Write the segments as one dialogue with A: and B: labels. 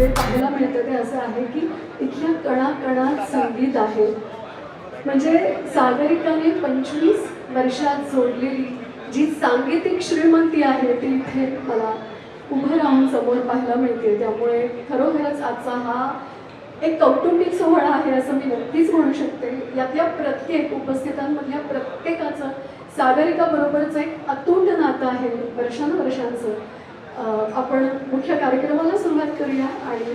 A: जे पाहायला मिळतं ते असं आहे की इथल्या कणाकणात संगीत आहे. म्हणजे सागरिकाने पंचवीस वर्षात जोडलेली जी सांगीतिक श्रीमंती आहे ती इथे मला उभं राहून समोर पाहायला मिळते. त्यामुळे खरोखरच आजचा हा एक कौटुंबिक सोहळा आहे असं मी नक्कीच म्हणू शकते. यातल्या प्रत्येक उपस्थितांमधल्या प्रत्येकाचं सागरिकाबरोबरचं एक अतूट नातं आहे वर्षानुवर्षांचं. आपण मुख्य कार्यक्रमाला सुरुवात करूया आणि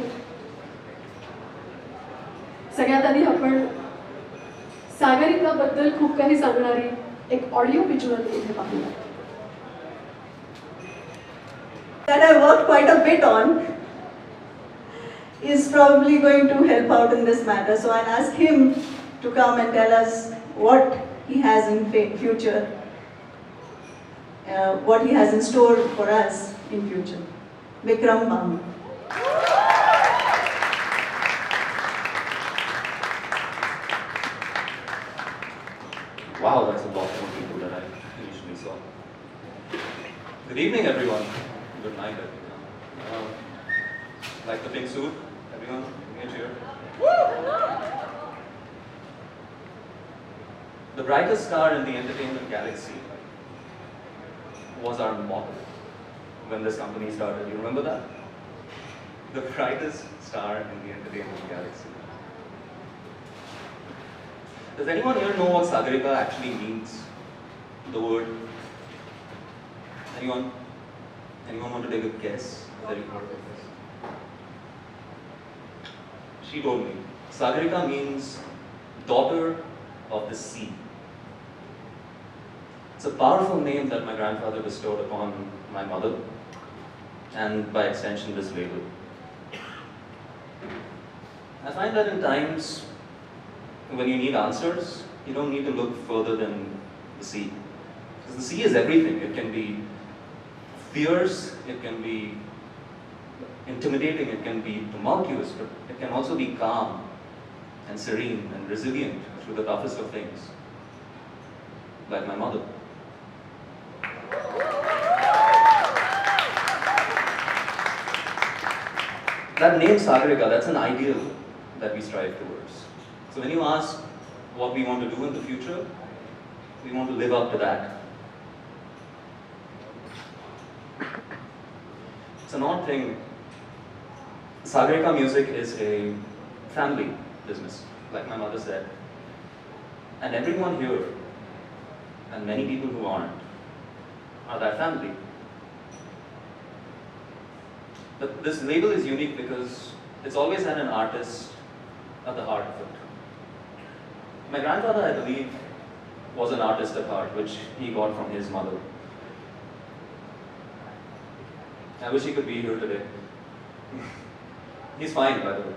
A: सगळ्यात आधी आपण सागरिकाबद्दल खूप काही सांगणारी एक ऑडिओ व्हिज्युअल इथे पाहूया
B: that I worked quite a bit on is probably going to help out in this matter. So I'll ask him to come and tell us what he has in future, uh, what he has in store for us in future. Vikram Bamu.
C: Wow, that's a lot more people than I usually saw. Good evening, everyone. Good night, everyone. Um, like the pink suit, everyone, give me a cheer. The brightest star in the entertainment galaxy was our motto when this company started. You remember that? The brightest star in the entertainment galaxy. Does anyone here know what Sagarika actually means? The word? Anyone? Anyone want to take a guess. She told me. Sagarika means daughter of the sea. It's a powerful name that my grandfather bestowed upon my mother, and by extension, this label. I find that in times when you need answers, you don't need to look further than the sea. Because the sea is everything. It can be fierce, it can be intimidating, it can be tumultuous, but it can also be calm and serene and resilient through the toughest of things. Like my mother. That name Sagarika, that's an ideal that we strive towards. So when you ask what we want to do in the future, we want to live up to that. It's an odd thing. Sagarika music is a family business, like my mother said. And everyone here, and many people who aren't, are that family. But this label is unique because it's always had an artist at the heart of it. My grandfather, I believe, was an artist at heart, which he got from his mother. I wish he could be here today. he's fine, by the way,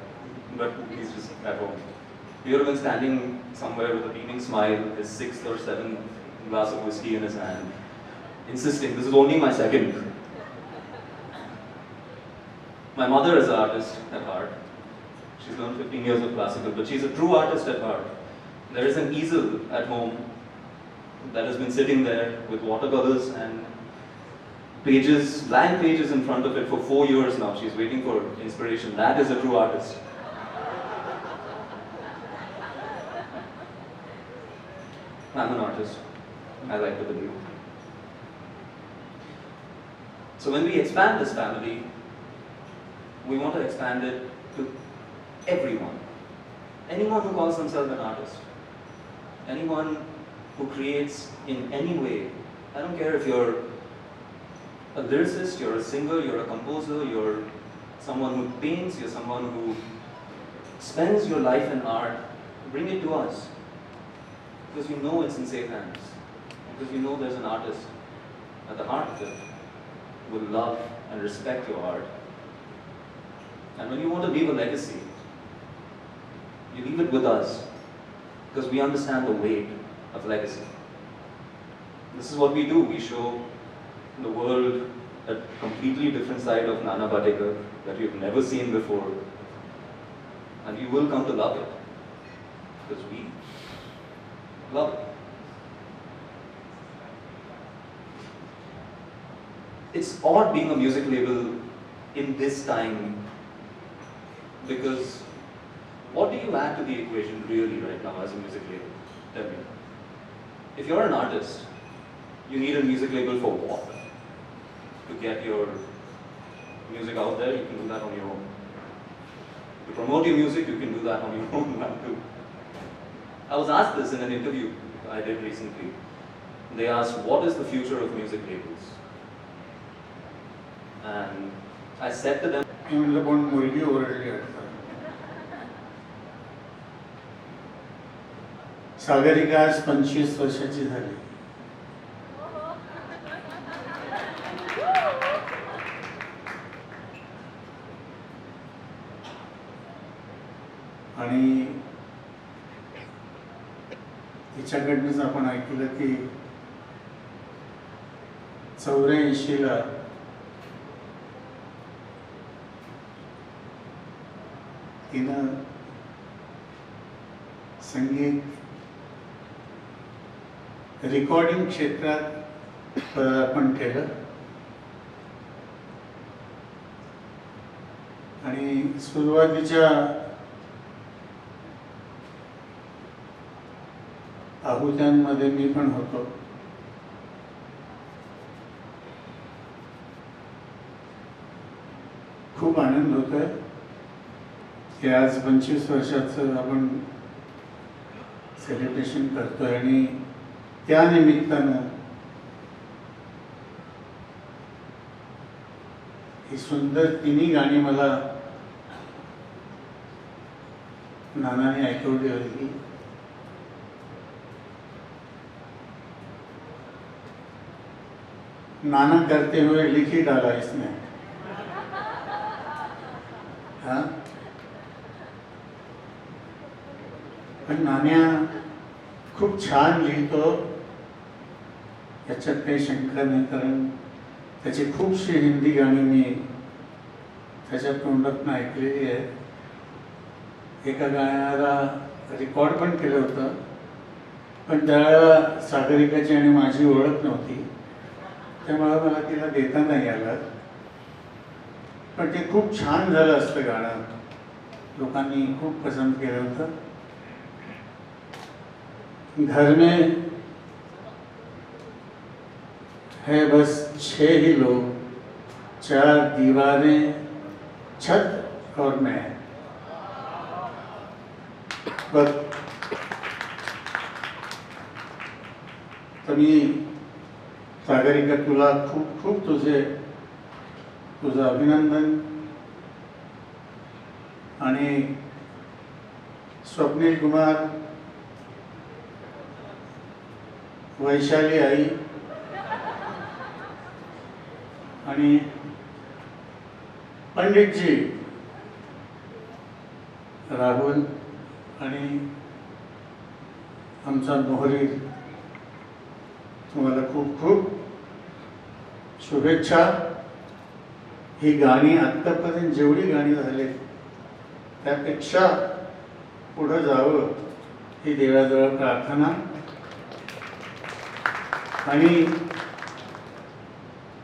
C: but he's just at home. He would have been standing somewhere with a beaming smile, his sixth or seventh glass of whiskey in his hand, insisting, This is only my second. My mother is an artist at heart. She's learned 15 years of classical, but she's a true artist at heart. There is an easel at home that has been sitting there with watercolors and pages, blank pages in front of it for four years now. She's waiting for inspiration. That is a true artist. I'm an artist. I like to believe. So when we expand this family, we want to expand it to everyone. Anyone who calls themselves an artist. Anyone who creates in any way. I don't care if you're a lyricist, you're a singer, you're a composer, you're someone who paints, you're someone who spends your life in art. Bring it to us. Because we know it's in safe hands. Because we know there's an artist at the heart of it who will love and respect your art. And when you want to leave a legacy, you leave it with us because we understand the weight of legacy. This is what we do. We show the world a completely different side of Nana Patekar that you've never seen before. And you will come to love it because we love it. It's odd being a music label in this time Because what do you add to the equation really right now as a music label? Tell me. If you're an artist, you need a music label for what? To get your music out there, you can do that on your own. To promote your music, you can do that on your own now too. I was asked this in an interview I did recently. They asked, what is the future of music labels? And I said to them,
D: मी म्हणलं पण मुलगी ओरडली वाटतं सागरिका आज पंचवीस वर्षाची झाली? आणि तिच्याकडनंच आपण ऐकलं की चौऱ्याऐंशीला तिनं संगीत रेकॉर्डिंग क्षेत्रात पदार्पण केलं आणि सुरुवातीच्या आहुत्यांमध्ये मी पण होतो. खूप आनंद होतोय. की आज पंचवीस वर्षाचं आपण सेलिब्रेशन करतोय आणि त्या निमित्तानं ही सुंदर तिन्ही गाणी मला नानाने ऐकवली होती. नाना करते हुए लिखी डाला इसने. पण नाण्या खूप छान लिहितो. याच्यात काही शंका नाही कारण त्याची खूपशी हिंदी गाणी मी त्याच्या तोंडातून ऐकलेली आहेत. एका गाण्याला रेकॉर्ड पण केलं होतं पण त्यावेळेला सागरिकाची आणि माझी ओळख नव्हती. त्यामुळे मला तिला देता नाही आलं. पण ते खूप छान झालं असतं गाणं. लोकांनी खूप पसंत केलं होतं. घर में है बस छह ही लोग। चार दीवारें छत और मैं बस। तर मी सागरिका तुला खूप खूप तुझे तुझं अभिनंदन। आणि स्वप्नील कुमार वैशाली आई. आणि पंडितजी. राहुल आणि आमचा मोहरी. तुम्हाला खूप खूप शुभेच्छा. ही गाणी आत्तापर्यंत जेवढी गाणी झाली त्यापेक्षा पुढं जावं ही देवाजवळ प्रार्थना. आणि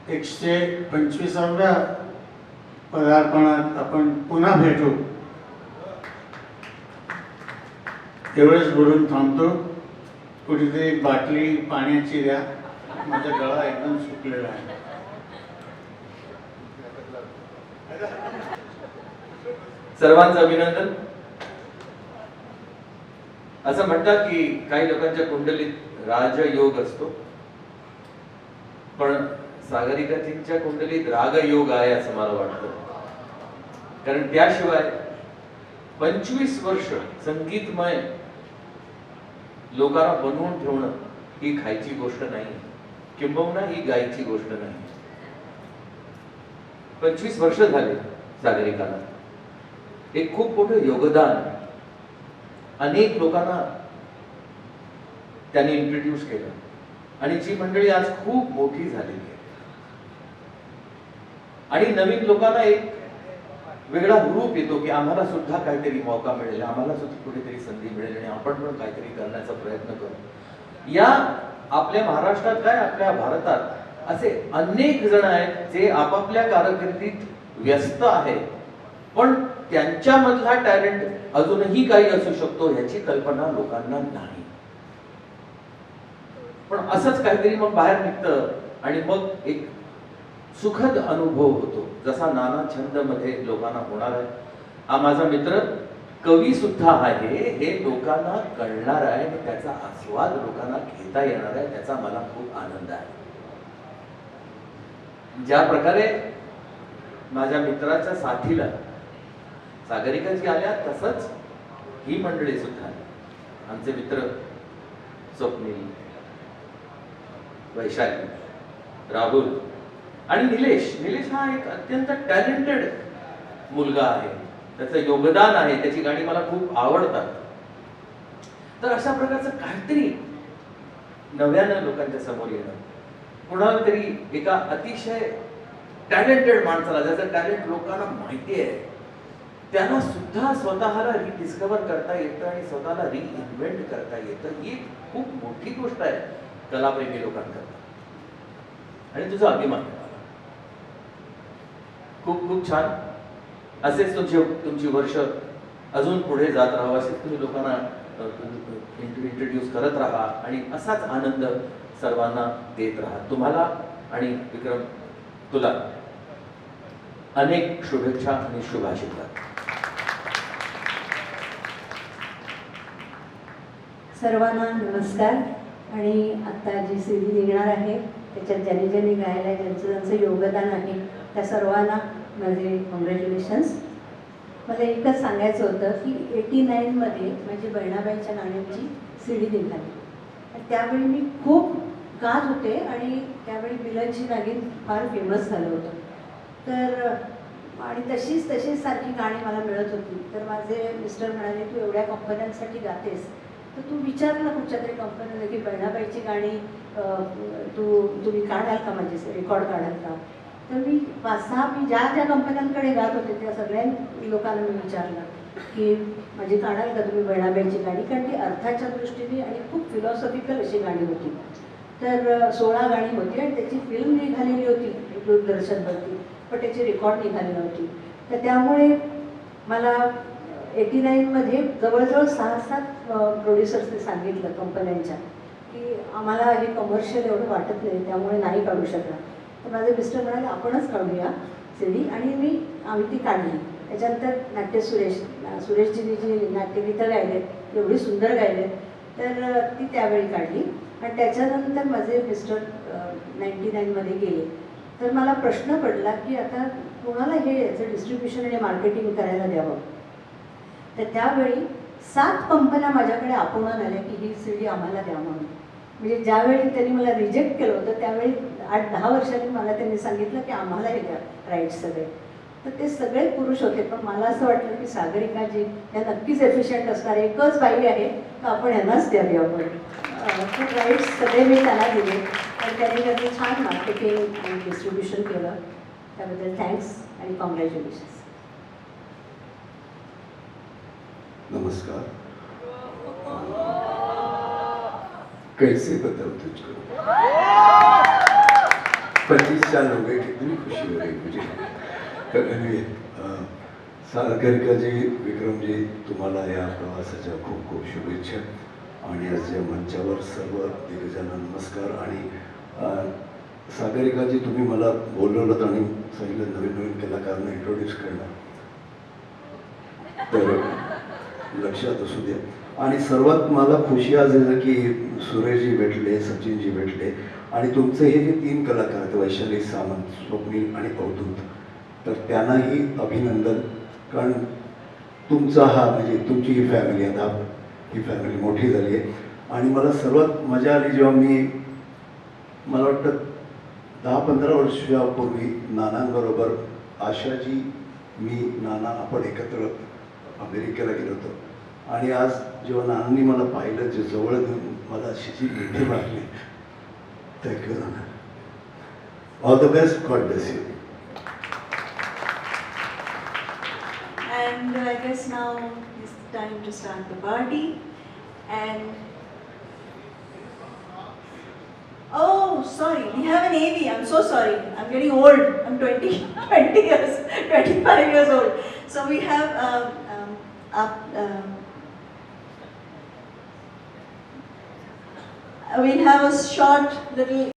D: एकशे पंचवीसाव्या पदार्पणात आपण पुन्हा भेटू. एवढंच बोलून थांबतो. कुठेतरी बाटली पाण्याची द्या. माझा गळा एकदम सुकलेला आहे.
E: सर्वांचं अभिनंदन. असं म्हणतात की काही लोकांच्या कुंडलीत राजयोग असतो. पण सागरिकाजींच्या कुंडलीत रागयोग आहे असं मला वाटतं. कारण त्याशिवाय पंचवीस वर्ष संगीतमय लोकांना बनवून ठेवणं ही खायची गोष्ट नाही किंबहुना ही गायची गोष्ट नाही. पंचवीस वर्ष झाले सागरिकाला. एक खूप मोठं योगदान अनेक लोकांना त्यांनी इंट्रोड्यूस केलं. आणि जी मंडळी आज खूप मोठी झालेली आहे. आणि नवीन लोकांना एक वेगळा हुरूप येतो की आम्हाला सुद्धा काहीतरी मौका मिळेल आम्हाला सुद्धा कुठेतरी संधी मिळेल आणि आपण पण काहीतरी करण्याचा प्रयत्न करू. या आपल्या महाराष्ट्रात काय आपल्या भारतात असे अनेक जण आहेत जे आपापल्या कारकिर्दीत व्यस्त आहेत पण त्यांच्यामधला टॅलेंट अजूनही काही असू शकतो ह्याची कल्पना लोकांना नाही. पण असंच काहीतरी मग बाहेर निघतं आणि मग एक सुखद अनुभव होतो. जसा नाना छंदमध्ये लोकांना होणार आहे. हा माझा मित्र कवी सुद्धा आहे. हे लोकांना कळणार आहे आणि त्याचा आस्वाद लोकांना घेता येणार आहे. त्याचा मला खूप आनंद आहे. ज्या प्रकारे माझ्या मित्राच्या साथीला सागरिकाजी आल्या तसंच ही मंडळी सुद्धा. आमचे मित्र स्वप्नील वैशाली राहुल आणि निलेश. निलेश हा एक अत्यंत टॅलेंटेड मुलगा आहे. त्याचं योगदान आहे. त्याची गाणी मला खूप आवडतात. तर अशा प्रकारचं काहीतरी नव्यानं लोकांच्या समोर येणं. कुणाला तरी एका अतिशय टॅलेंटेड माणसाला ज्याचं टॅलेंट लोकांना माहिती आहे त्यांना सुद्धा स्वतःला रिडिस्कवर करता येतं आणि स्वतःला रिइन्व्हेंट करता येतं. ही खूप मोठी गोष्ट आहे. कलाप्रेमी लोकांकरता. आणि तुझा अभिमान खूप खूप छान. असेच तुमचे तुमची वर्ष अजून पुढे जात राहावं असेच तुम्ही लोकांना इंट्रोड्यूस करत राहा आणि असाच आनंद सर्वांना देत राहा. तुम्हाला आणि विक्रम तुला अनेक शुभेच्छा आणि शुभाशीर्वाद.
F: सर्वांना नमस्कार. आणि आत्ता जी सी डी निघणार आहे त्याच्यात ज्यांनी ज्यांनी गायलं आहे ज्यांचं ज्यांचं योगदान आहे त्या सर्वांना माझे कॉंग्रॅच्युलेशन्स मला एकच सांगायचं होतं की एटी नाईनमध्ये माझी बहिणाबाईच्या गाण्यांची सी डी निघाली त्यावेळी मी खूप गात होते आणि त्यावेळी बिलनची नागिन फार फेमस झालं होतं. तर आणि तशीच तशीच सारखी गाणी मला मिळत होती. तर माझे मिस्टर म्हणाले तू एवढ्या कंपन्यांसाठी गातेस तर तू विचारला कुठच्या तरी कंपनीला की बहिणाबाईची गाणी तू तुम्ही काढाल का म्हणजे रेकॉर्ड काढाल का? तर मी पाच सहा मी ज्या ज्या कंपन्यांकडे गात होते त्या सगळ्या लोकांना मी विचारलं की म्हणजे काढाल का तुम्ही बहिणाबाईची गाणी? कारण ती अर्थाच्या दृष्टीने आणि खूप फिलॉसॉफिकल अशी गाणी होती. तर सोळा गाणी होती आणि त्याची फिल्म निघालेली होती दूरदर्शनवरती पण त्याची रेकॉर्ड निघाली नव्हती. तर त्यामुळे मला एटी नाईनमध्ये जवळजवळ सहा सात प्रोड्युसर्सने सांगितलं कंपन्यांच्या की आम्हाला हे कमर्शियल एवढं वाटत नाही त्यामुळे नाही काढू शकणार. तर माझे मिस्टर म्हणाले आपणच काढूया सिडी आणि मी आम्ही ती काढली. त्याच्यानंतर नाट्य सुरेश सुरेशजींनी जी नाट्यगीतं गायलेत एवढी सुंदर गायलेत तर ती त्यावेळी काढली. आणि त्याच्यानंतर माझे मिस्टर नाईन्टी नाईनमध्ये गेले. तर मला प्रश्न पडला की आता कोणाला हे याचं डिस्ट्रीब्युशन आणि मार्केटिंग करायला द्यावं? तर त्यावेळी सात कंपन्या माझ्याकडे आपण आल्या की ही सी डी आम्हाला द्या म्हणून. म्हणजे ज्यावेळी त्यांनी मला रिजेक्ट केलं होतं त्यावेळी आठ दहा वर्षांनी मला त्यांनी सांगितलं की आम्हाला हे द्या राईट सगळे. तर ते सगळे पुरुष होते पण मला असं वाटलं की सागरिका जी या नक्कीच एफिशियंट असणार एकच बाई आहे तर आपण यांनाच द्यावी आपण. खूप तर राईट्स सगळे मी त्यांना दिले. आणि त्यांनी त्यांनी छान मार्केटिंग आणि डिस्ट्रीब्युशन केलं. त्याबद्दल थँक्स आणि कॉंग्रॅच्युलेशन्स
G: नमस्कार. कैसे बताओ तुझको? पच्चीस साल हो गए कितनी खुशी हो रही मुझे तर anyway, जी विक्रम जी तुम्हाला या प्रवासाच्या खूप खूप शुभेच्छा. आणि आज या मंचावर सर्व दिग्गजांना नमस्कार. आणि सागरिकाजी तुम्ही मला बोलवलं आणि सांगितलं नवीन नवीन कलाकारांना इंट्रोड्यूस करणार. तर लक्षात असू द्या. आणि सर्वात मला खुशी आज आहे की सुरेशजी भेटले सचिनजी भेटले आणि तुमचे हे जे तीन कलाकार आहेत वैशाली सामंत स्वप्नील आणि अवधूत तर त्यांनाही अभिनंदन. कारण तुमचा हा म्हणजे तुमची ही फॅमिली आता ही फॅमिली मोठी झाली आहे. आणि मला सर्वात मजा आली जेव्हा मी मला वाटतं दहा पंधरा वर्षापूर्वी नानांबरोबर आशाजी मी नाना आपण एकत्र अमेरिकेला गेलो होतो. आणि आज जेव्हा नानांनी मला पाहिलं जे जवळ घेऊन मला अशी जी मिठी मारली thank you Nana all the best god bless you
B: And I guess now is the time to start the party. And oh, sorry, we have an AV. I'm so sorry. I'm getting old. I'm 20, 20 years, 25 years old. So we have um, um, up, um, we'll have a short little